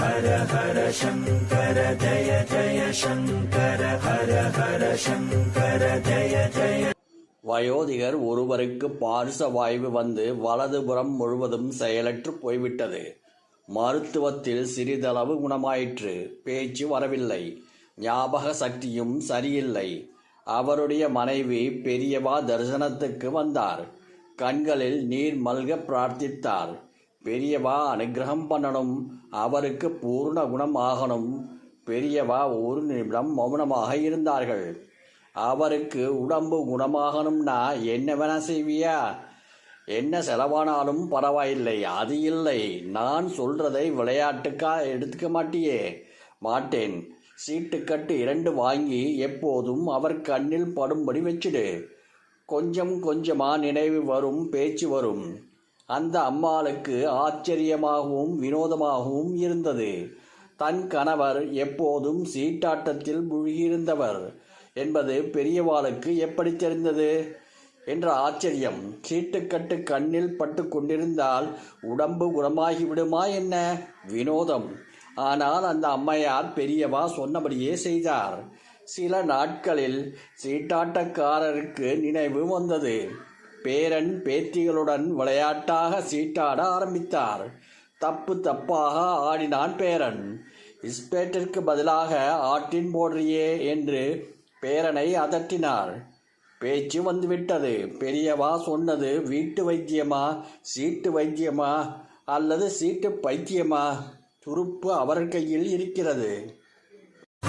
ஹர ஹர சங்கர ஜய ஜய சங்கர ஹர ஹர சங்கர ஜய ஜய வயோதிகர் ஒருவருக்கு பார்ச வாய்வு வந்து வலதுபுறம் முழுவதும் செயலற்று போய்விட்டது. மருத்துவத்தில் சிறிதளவு குணமாயிற்று. பேச்சு வரவில்லை. ஞாபக சக்தியும் சரியில்லை. அவருடைய மனைவி பெரியவா தரிசனத்துக்கு வந்தார். கண்களில் நீர் மல்க பிரார்த்தித்தார். பெரியவா அனுகிரகம் பண்ணணும். அவருக்கு பூர்ண குணம் ஆகணும். பெரியவா ஒரு நிமிடம் மௌனமாக இருந்தார்கள். அவருக்கு உடம்பு குணமாகணும்னா என்ன வேணா செய்வியா? என்ன செலவானாலும் பரவாயில்லை அது இல்லை. நான் சொல்றதை விளையாட்டுக்கா எடுத்துக்க மாட்டியே? மாட்டேன். சீட்டுக்கட்டு இரண்டு வாங்கி எப்போதும் அவர் கண்ணில் படும்படி வச்சுடு. கொஞ்சம் கொஞ்சமாக நினைவு வரும் பேச்சு வரும். அந்த அம்மாளுக்கு ஆச்சரியமாகவும் வினோதமாகவும் இருந்தது. தன் கணவர் எப்போதும் சீட்டாட்டத்தில் மூழ்கியிருந்தவர் என்பது பெரியவாளுக்கு எப்படி தெரிந்தது? என்ற ஆச்சரியம். சீட்டுக்கட்டு கண்ணில் பட்டு கொண்டிருந்தால் உடம்பு குணமாகி விடுமா என்ன? வினோதம். ஆனால் அந்த அம்மையார் பெரியவா சொன்னபடியே செய்தார். சில நாட்களில் சீட்டாட்டக்காரருக்கு நினைவு வந்தது. பேரன் பேத்திகளுடன் விளையாட்டாக சீட்டாட ஆரம்பித்தார். தப்பு தப்பாக ஆடினான் பேரன். இஸ்பேட்டிற்கு பதிலாக ஆட்டின் போடுறியே என்று பேரனை அதட்டினார். பேச்சு வந்துவிட்டது. பெரியவா சொன்னது வீட்டு வைத்தியமா சீட்டு வைத்தியமா அல்லது சீட்டு பைத்தியமா? துருப்பு அவர் கையில் இருக்கிறது.